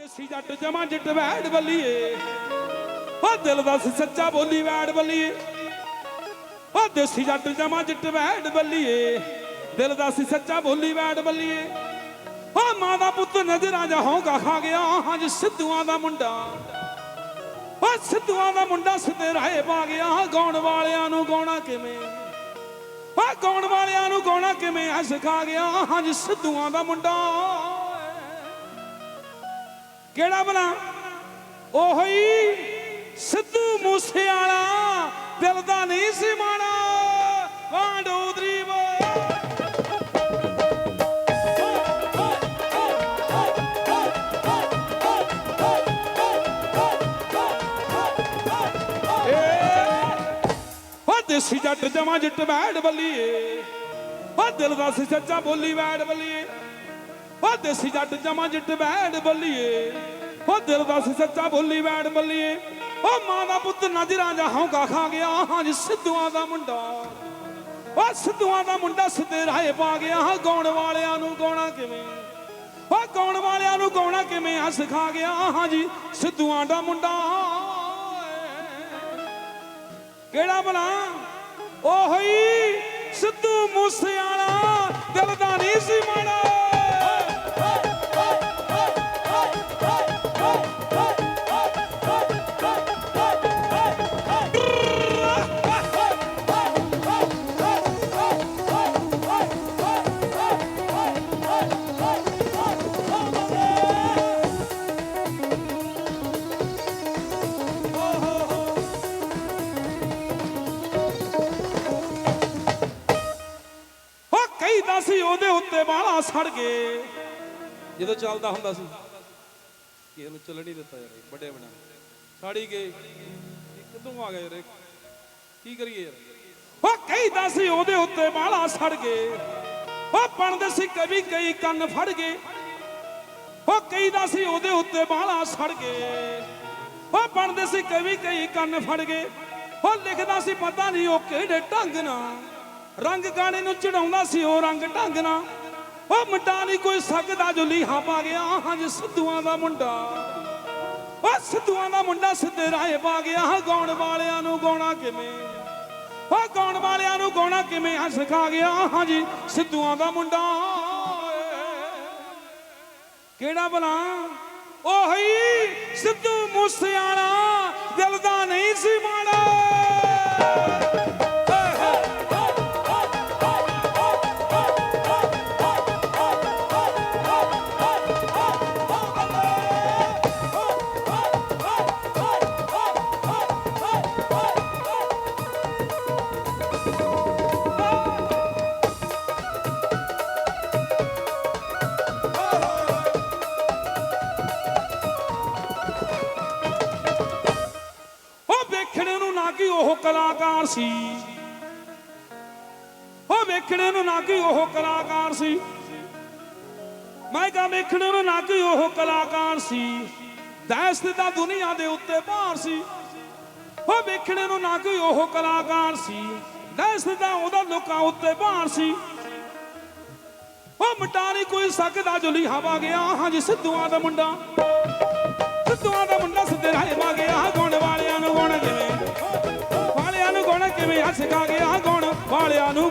ਦੇਸੀ ਜੱਟ ਜਮਾ ਜੱਟ ਵੈੜ ਬੱਲੀਏ ਓ ਦਿਲ ਦਾ ਸੱਚਾ ਬੋਲੀ ਵੈੜ ਬੱਲੀਏ ਓ ਦੇਸੀ ਜੱਟ ਜਮਾ ਜੱਟ ਵੈੜ ਬੱਲੀਏ ਦਿਲ ਦਾ ਸੱਚਾ ਬੋਲੀ ਵੈੜ ਬੱਲੀਏ ਓ ਮਾਂ ਦਾ ਪੁੱਤ ਨਜ਼ਰਾਂ ਜਾ ਹੋਗਾ ਖਾ ਗਿਆ। ਹਾਂ ਸਿੱਧੂਆਂ ਦਾ ਮੁੰਡਾ। ਓ ਸਿੱਧੂਆਂ ਦਾ ਮੁੰਡਾ ਸਿੱਧੇ ਰਾਏ ਪਾ ਗਿਆ। ਗਾਉਣ ਵਾਲਿਆਂ ਨੂੰ ਗਾਉਣਾ ਕਿਵੇਂ? ਓ ਗਾਉਣ ਵਾਲਿਆਂ ਨੂੰ ਗਾਉਣਾ ਕਿਵੇਂ? ਆ ਸਿਖਾ ਗਿਆ। ਹਾਂ ਸਿੱਧੂਆਂ ਦਾ ਮੁੰਡਾ। ਕਿਹੜਾ ਬਣਾ ਉਹੀ ਸਿੱਧੂ ਮੂਸੇ ਵਾਲਾ ਦਿਲ ਦਾ ਨਹੀਂ ਸੀ ਮਾਣਾ ਵਾਂਡੋਦਰੀ ਵਾ ਦੇਸੀ ਜੱਟ ਜਮਾ ਜੱਟ ਬੈੜ ਬੱਲੀਏ। ਓ ਦਿਲ ਦਾ ਸੀ ਸੱਚਾ ਬੋਲੀ ਬੈੜ ਬੱਲੀਏ। ਓ ਦੇਸੀ ਜੱਟ ਜਮਾ ਜੱਟ ਬੈੜ ਬੱਲੀਏ। ਓ ਦਿਲ ਦਾ ਸੱਚਾ ਬੋਲੀ ਬੈੜ ਬੱਲੀਏ। ਓ ਮਾਂ ਦਾ ਪੁੱਤ ਨਜ਼ਰਾਂ ਜਾ ਹੌਂਕਾ ਖਾ ਗਿਆ, ਹਾਂ ਜੀ ਸਿੱਧੂਆਂ ਦਾ ਮੁੰਡਾ। ਓ ਸਿੱਧੂਆਂ ਦਾ ਮੁੰਡਾ ਸਿੱਧੇ ਰਾਹੇ ਪਾ ਗਿਆ, ਹਾਂ ਗਾਉਣ ਵਾਲਿਆਂ ਨੂੰ ਗਾਉਣਾ ਕਿਵੇਂ? ਓ ਗਾਉਣ ਵਾਲਿਆਂ ਨੂੰ ਗਾਉਣਾ ਕਿਵੇਂ? ਆ ਸਿਖਾ ਗਿਆ, ਹਾਂ ਜੀ ਸਿੱਧੂਆਂ ਦਾ ਮੁੰਡਾ। ਕਿਹੜਾ ਬਣਾ ਉਹੀ ਸਿੱਧੂ ਮੂਸੇ ਵਾਲਾ ਦਿਲ ਦਾ ਨਹੀਂ ਸੀ ਮਾੜਾ। ਉਹ ਸੀ, ਉਹਦੇ ਉੱਤੇ ਬਾਲਾ ਸੜ ਗਏ। ਜਦੋਂ ਚੱਲਦਾ ਹੁੰਦਾ ਸੀ, ਕਿਸੇ ਨੂੰ ਚੱਲਣ ਨਹੀਂ ਦਿੱਤਾ ਯਾਰ, ਵੱਡੇ ਬਣਾ। ਸਾੜੀ ਗਏ। ਇਹ ਆ ਗਿਆ ਯਾਰ ਕੀ ਕਰੀਏ ਯਾਰ? ਉਹ ਕਹੀਦਾ ਸੀ, ਉਹਦੇ ਉੱਤੇ ਬਾਲਾ ਸੜ ਗਏ। ਉਹ ਬਣਦੇ ਸੀ, ਕਵੀ ਕਈ ਕੰਨ ਫੜ ਗਏ। ਉਹ ਕਹੀਦਾ ਸੀ, ਉਹਦੇ ਉੱਤੇ ਬਾਲਾ ਸੜ ਗਏ। ਉਹ ਬਣਦੇ ਸੀ, ਕਵੀ ਕਈ ਕੰਨ ਫੜ ਗਏ। ਉਹ ਲਿਖਦਾ ਸੀ, ਪਤਾ ਨਹੀਂ ਉਹ ਕਿਹੜੇ ਢੰਗ ਨਾਲ ਰੰਗ ਗਾਣੇ ਨੂੰ ਚੜਾਉਂਦਾ ਸੀ ਉਹ ਰੰਗ ਢੰਗ ਨਾਲ। ਉਹ ਮੁੰਡਾ ਨਹੀਂ ਕੋਈ ਸਕਦਾ ਜੋ ਲੀਹਾ ਪਾ ਗਿਆ। ਹਾਂ ਸਿੱਧੂਆਂ ਦਾ ਮੁੰਡਾ। ਉਹ ਸਿੱਧੂਆਂ ਦਾ ਮੁੰਡਾ ਸਿੱਧੇ ਰਾਹੇ ਪਾ ਗਿਆ। ਗਾਉਣ ਵਾਲਿਆਂ ਨੂੰ ਗਾਉਣਾ ਕਿਵੇਂ? ਉਹ ਗਾਉਣ ਵਾਲਿਆਂ ਨੂੰ ਗਾਉਣਾ ਕਿਵੇਂ? ਆ ਸਿਖਾ ਗਿਆ। ਹਾਂ ਜੀ, ਸਿੱਧੂਆਂ ਦਾ ਮੁੰਡਾ। ਕਿਹੜਾ ਬਣਾ ਉਹੀ ਸਿੱਧੂ ਮੂਸੇ ਵਾਲਾ ਦਿਲ ਦਾ ਕਲਾਕਾਰ ਸੀ। ਉਹ ਵੇਖਣ ਨੂੰ ਨਾ ਕਿ ਉਹ ਕਲਾਕਾਰ ਸੀ। ਮੈਂ ਕਹਾਂ ਵੇਖਣੇ ਨੂੰ ਨਾ ਕਿ ਉਹ ਕਲਾਕਾਰ ਸੀ। ਦਹਿਸ਼ਤ ਦਾ ਦੁਨੀਆ ਦੇ ਉੱਤੇ ਭਾਰ ਸੀ। ਉਹ ਵੇਖਣ ਨੂੰ ਨਾ ਕਿ ਉਹ ਕਲਾਕਾਰ ਸੀ। ਦਹਿਸ਼ਤ ਦਾ ਉਹਦਾ ਲੋਕਾਂ ਉੱਤੇ ਭਾਰ ਸੀ। ਉਹ ਮੁੰਡਾ ਨਹੀਂ ਕੋਈ ਸਕਦਾ ਜੋ ਲਿਹਾਵਾ ਗਿਆ। ਹਾਂ ਜੀ, ਸਿੱਧੂਆਂ ਦਾ ਮੁੰਡਾ। ਸਿੱਧੂਆਂ ਦਾ ਮੁੰਡਾ ਸਿੱਧੇ ਰਾਹੇ ਪਾ ਗਿਆ। ਗਾਉਣ ਵਾਲਿਆਂ ਨੂੰ ਗਾਉਣਾ ਕਿਵੇਂ ਨੂੰ ਗਾਉਣਾ ਕਿਵੇਂ ਹੱਸ ਗਿਆ ਗਾਉਣ ਵਾਲਿਆਂ ਨੂੰ